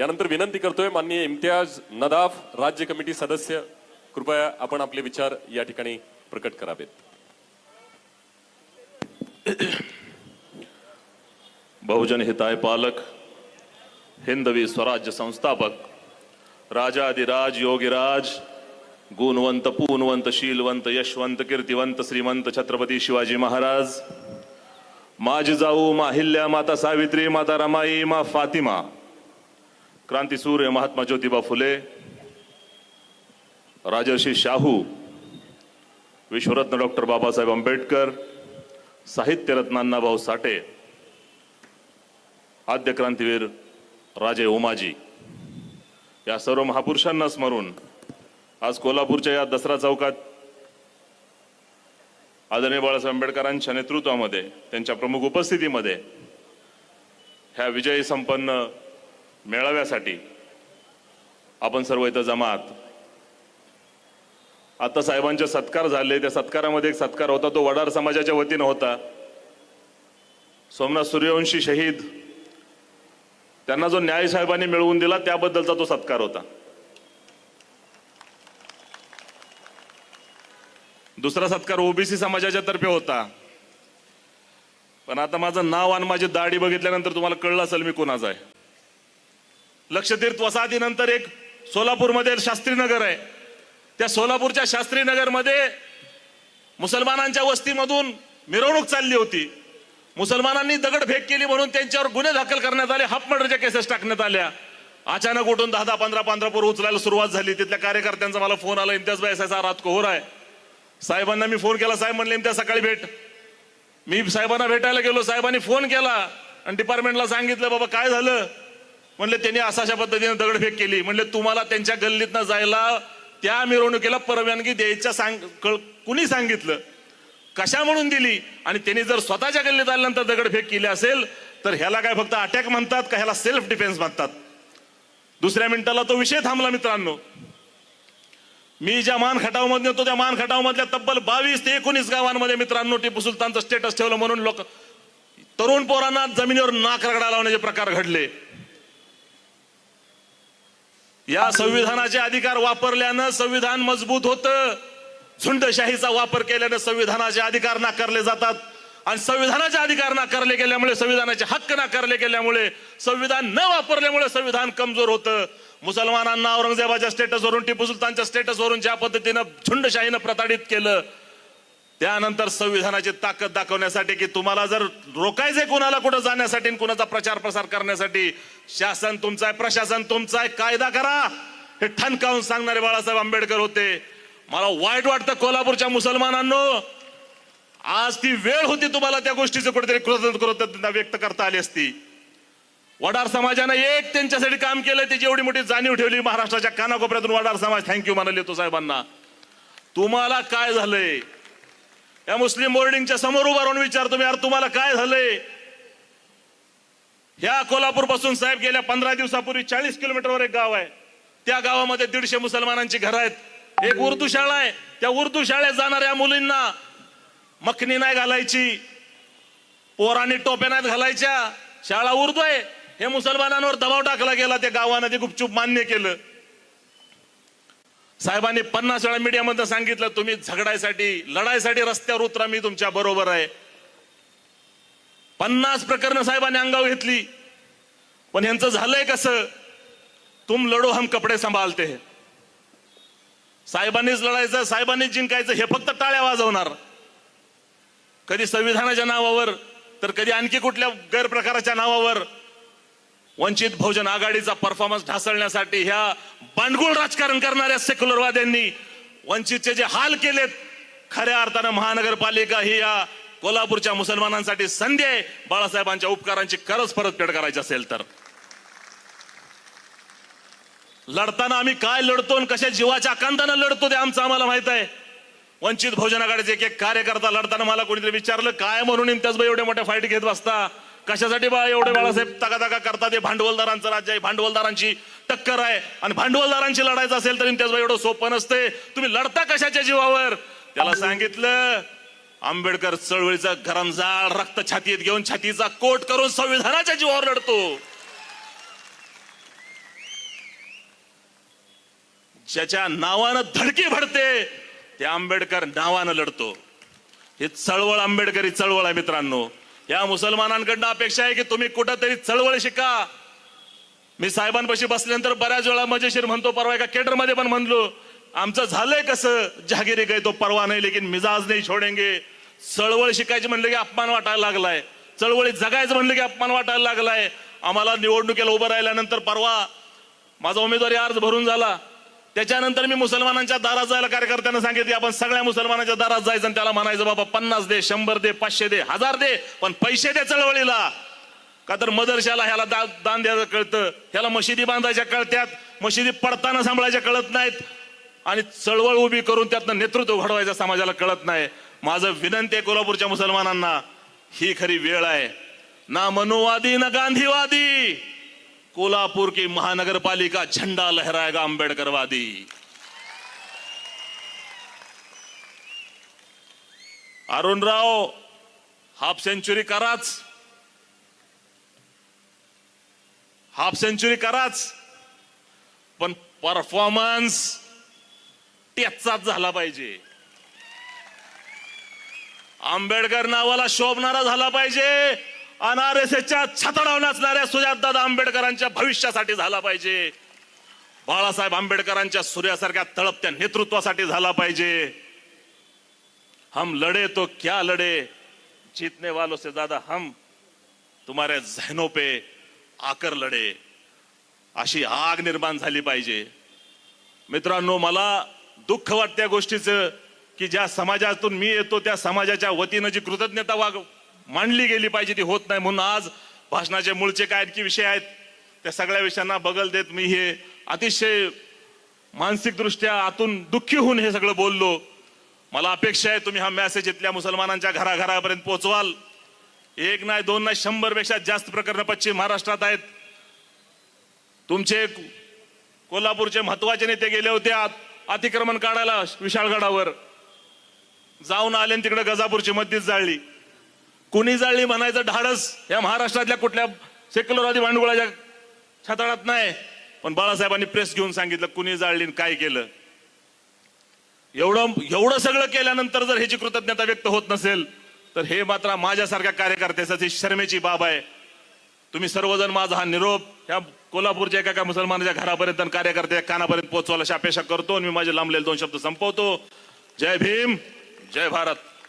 यानंतर विनंती करतोय माननीय इम्तियाज नदाफ राज्य कमिटी सदस्य कृपया आपण आपले विचार या ठिकाणी प्रकट करावेत. बहुजन हिताय पालक हिंदवी स्वराज्य संस्थापक राजाधिराज योगीराज गुणवंत पूनवंत शीलवंत यशवंत कीर्तिवंत श्रीमंत छत्रपती शिवाजी महाराज माझी जाऊ मा हिल्ल्या माता सावित्री माता रमाई मा फातिमा क्रांतीसूर्य महात्मा ज्योतिबा फुले राजर्षी शाहू विश्वरत्न डॉक्टर बाबासाहेब आंबेडकर साहित्यरत्न अण्णाभाऊ साठे आद्य क्रांतीवीर राजे ओमाजी. या सर्व महापुरुषांना स्मरून आज कोल्हापूरच्या या दसरा चौकात आदरणीय बाळासाहेब आंबेडकरांच्या नेतृत्वामध्ये त्यांच्या प्रमुख उपस्थितीमध्ये ह्या विजयी संपन्न मेळाव्यासाठी आपण सर्व इथं जमात. आता साहेबांचे सत्कार झाले त्या सत्कारामध्ये एक सत्कार होता तो वडार समाजाच्या वतीनं होता. सोमनाथ सूर्यवंशी शहीद. त्यांना जो न्याय साहेबांनी मिळवून दिला त्याबद्दलचा तो सत्कार होता. दुसरा सत्कार ओबीसी समाजाच्या तर्फे होता. पण आता माझं नाव आणि माझी दाढी बघितल्यानंतर तुम्हाला कळलं असेल मी कोणाचा आहे. लक्षतीर्थ वसाहतीनंतर एक सोलापूरमध्ये शास्त्रीनगर आहे. त्या सोलापूरच्या शास्त्रीनगरमध्ये मुसलमानांच्या वस्तीमधून मिरवणूक चालली होती. मुसलमानांनी दगडफेक केली म्हणून त्यांच्यावर गुन्हे दाखल करण्यात आले हाफ मर्डरच्या केसेस टाकण्यात आल्या. अचानक उठून दहा दहा पंधरा पंधरा पोरं उचलायला सुरुवात झाली. तिथल्या कार्यकर्त्यांचा मला फोन आला इम्तियाज भाई असा रात कोहर आहे. साहेबांना मी फोन केला साहेब म्हणले इम्तियाज सकाळी भेट. मी साहेबांना भेटायला गेलो साहेबांनी फोन केला आणि डिपार्टमेंटला सांगितलं बाबा काय झालं? म्हणले त्यांनी असा अशा पद्धतीने दगडफेक केली. म्हणले तुम्हाला त्यांच्या गल्लीतनं जायला त्या मिरवणुकीला परवानगी द्यायच्या सांग कळ- कुणी सांगितलं? कशा म्हणून दिली? आणि त्यांनी जर स्वतःच्या गल्लीत आल्यानंतर दगडफेक केली असेल तर ह्याला काय फक्त अटॅक म्हणतात का ह्याला सेल्फ डिफेन्स म्हणतात? दुसऱ्या मिनिटाला तो विषय थांबला मित्रांनो. मी ज्या मान खटावमध्ये होतो त्या मान खटावमधल्या तब्बल बावीस ते एकोणीस गावांमध्ये मित्रांनो टिपू सुलतानचं स्टेटस ठेवलं म्हणून लोक तरुण पोरांना जमिनीवर नाक रगडा लावण्याचे प्रकार घडले. या संविधानाचे अधिकार वापरल्यानं संविधान मजबूत होतं. झुंडशाहीचा वापर केल्यानं संविधानाचे अधिकार नाकारले जातात. आणि संविधानाचे अधिकार नाकारले गेल्यामुळे संविधानाचे हक्क नाकारले गेल्यामुळे संविधान न वापरल्यामुळे संविधान कमजोर होतं. मुसलमानांना औरंगजेबाच्या स्टेटसवरून टिपू सुलतानच्या स्टेटसवरून ज्या पद्धतीनं झुंडशाहीनं प्रताडित केलं त्यानंतर संविधानाची ताकद दाखवण्यासाठी की तुम्हाला जर रोखायचंय कुणाला कुठं जाण्यासाठी कुणाचा प्रचार प्रसार करण्यासाठी शासन तुमचं आहे प्रशासन तुमचं आहे कायदा करा. हे ठणकावून सांगणारे बाळासाहेब आंबेडकर होते. मला वाईट वाटतं कोल्हापूरच्या मुसलमानांनो. आज ती वेळ होती तुम्हाला त्या गोष्टीचं कुठेतरी कृतज्ञता व्यक्त करता आली असती. वडार समाजानं एक त्यांच्यासाठी काम केलं त्याची एवढी मोठी जाणीव ठेवली महाराष्ट्राच्या कानाकोपऱ्यातून वडार समाज. थँक्यू म्हणाले तो साहेबांना. तुम्हाला काय झालंय? या मुस्लिम बोर्डिंगच्या समोर उभा राहून विचारतो मी यार तुम्हाला काय झालंय? ह्या कोल्हापूरपासून साहेब गेल्या पंधरा दिवसापूर्वी चाळीस किलोमीटरवर एक गाव आहे. त्या गावामध्ये दीडशे मुसलमानांची घरं आहेत. एक उर्दू शाळा आहे. त्या उर्दू शाळेत जाणाऱ्या मुलींना मखनी नाही घालायची पोरांनी टोप्या नाहीत घालायच्या शाळा उर्दू आहे. हे मुसलमानांवर दबाव टाकला गेला त्या गावानं ते गुपचूप मान्य केलं. साहेबांनी पन्नास वेळा मीडियामध्ये सांगितलं तुम्ही झगडायसाठी लढायसाठी रस्त्यावर उतरा मी तुमच्या बरोबर आहे. पन्नास प्रकरण साहेबांनी अंगावर घेतली. पण यांचं झालंय कसं? तुम लढो हम कपडे सांभाळते साहेबांनीच लढायचं साहेबांनीच जिंकायचं हे फक्त टाळ्या वाजवणार. कधी संविधानाच्या नावावर तर कधी आणखी कुठल्या गैरप्रकाराच्या नावावर वंचित बहुजन आघाडीचा परफॉर्मन्स ढासळण्यासाठी ह्या बांडगुळ राजकारण करणाऱ्या सेक्युलरवाद्यांनी वंचितचे जे हाल केलेत खऱ्या अर्थानं महानगरपालिका ही या कोल्हापूरच्या मुसलमानांसाठी संधी आहे. बाळासाहेबांच्या उपकारांची खरंच परतफेड करायची असेल तर. लढताना आम्ही काय लढतो आणि कशा जीवाच्या आकांतानं लढतो ते आमचं आम्हाला माहीत आहे. वंचित बहुजन आघाडीचे एक एक कार्यकर्ता लढताना मला कोणीतरी विचारलं काय म्हणून इम्तियाज भाई एवढ्या मोठ्या फाईट घेत बसता? कशासाठी बा एवढे बाळासाहेब तगा तगा करता? ते भांडवलदारांचं राज्य आहे. भांडवलदारांची टक्कर आहे. आणि भांडवलदारांची लढायचं असेल तर इम्तियाज एवढं सोपं नसते. तुम्ही लढता कशाच्या जीवावर? त्याला सांगितलं आंबेडकर चळवळीचा गरमजाळ रक्त छातीत घेऊन छातीचा कोट करून संविधानाच्या जीवावर लढतो. ज्याच्या नावानं धडकी भरते ते आंबेडकर नावानं लढतो. हे चळवळ आंबेडकरी चळवळ आहे मित्रांनो. या मुसलमानांकडनं अपेक्षा आहे की तुम्ही कुठंतरी चळवळ शिका. मी साहेबांपाशी बसल्यानंतर बऱ्याच वेळा मजेशीर म्हणतो परवा एका केटरमध्ये पण म्हणलो आमचं झालंय कसं? जहागिरी गय तो परवा नाही लेकिन मिजाज नाही छोडेंगे. चळवळ शिकायची म्हणलं की अपमान वाटायला लागलाय. चळवळीत जगायचं म्हणलं की अपमान वाटायला लागलाय. आम्हाला निवडणुकीला उभं राहिल्यानंतर परवा माझा उमेदवारी अर्ज भरून झाला. त्याच्यानंतर मी मुसलमानांच्या दारात जायला कार्यकर्त्यांना सांगितले आपण सगळ्या मुसलमानांच्या दारात जायचं. आणि त्याला म्हणायचं बाबा पन्नास दे शंभर दे पाचशे दे हजार दे पण पैसे दे चळवळीला. का तर मदरशाला ह्याला दा- दान द्यायचं कळतं. ह्याला मशिदी बांधायच्या कळत्यात. मशिदी पडताना सांभाळायच्या कळत नाहीत. आणि चळवळ उभी करून त्यातनं नेतृत्व घडवायचं समाजाला कळत नाही. माझं विनंती आहे कोल्हापूरच्या मुसलमानांना ही खरी वेळ आहे. ना मनुवादी ना गांधीवादी. कोल्हापूर की महानगरपालिका झंडा लहराएगा आंबेडकरवादी अरुणराव हाफ सेंचुरी कराच। हाफ सेंचुरी कराच। पण परफॉर्मन्स त्याचाच झाला पाहिजे. आंबेडकर नावाला शोभणारा झाला पाहिजे. अनारसेच्या छतडाव नाचणाऱ्या सुजातदादा आंबेडकरांच्या भविष्यासाठी झाला पाहिजे. बाळासाहेब आंबेडकरांच्या सूर्यासारख्या तळपत्या नेतृत्वासाठी झाला पाहिजे. हम लढे तो क्या लढे जीतने वालों से ज्यादा हम तुम्हारे जहनों पे आकर लढे. अशी आग निर्माण झाली पाहिजे. मित्रांनो मला दुःख वाटत्या गोष्टीचं की ज्या समाजातून मी येतो त्या समाजाच्या वतीनं जी कृतज्ञता वाग मांडली गेली पाहिजे ती होत नाही म्हणून आज भाषणाचे मूळचे काय आणखी विषय आहेत त्या सगळ्या विषयांना बगल देत मी हे अतिशय मानसिकदृष्ट्या आतून दुःखी होऊन हे सगळं बोललो. मला अपेक्षा आहे तुम्ही हा मेसेज इथल्या मुसलमानांच्या घराघरापर्यंत पोहोचवाल. एक नाही दोन नाही शंभरपेक्षा जास्त प्रकरण पश्चिम महाराष्ट्रात आहेत. तुमचे कोल्हापूरचे महत्त्वाचे नेते गेले होते आत- अतिक्रमण काढायला विशाळगडावर. जाऊन आले तिकडे गजापूरची मस्जिद जाळली. कुणी जाळली म्हणायचं धाडस या महाराष्ट्रातल्या कुठल्या सेक्युलरवादी भांडवळाच्या छाताळात नाही. पण बाळासाहेबांनी प्रेस घेऊन सांगितलं कुणी जाळली आणि काय केलं? एवढं एवढं सगळं केल्यानंतर जर ह्याची कृतज्ञता व्यक्त होत नसेल तर हे मात्र माझ्यासारख्या कार्यकर्त्यासाठी शर्मेची बाब आहे. तुम्ही सर्वजण माझा हा निरोप ह्या कोल्हापूरच्या एका एका मुसलमानाच्या घरापर्यंत कार्यकर्त्या कानापर्यंत पोहोचवायला अशी अपेक्षा करतो आणि मी माझे लांबलेले दोन शब्द संपवतो. जय भीम जय भारत.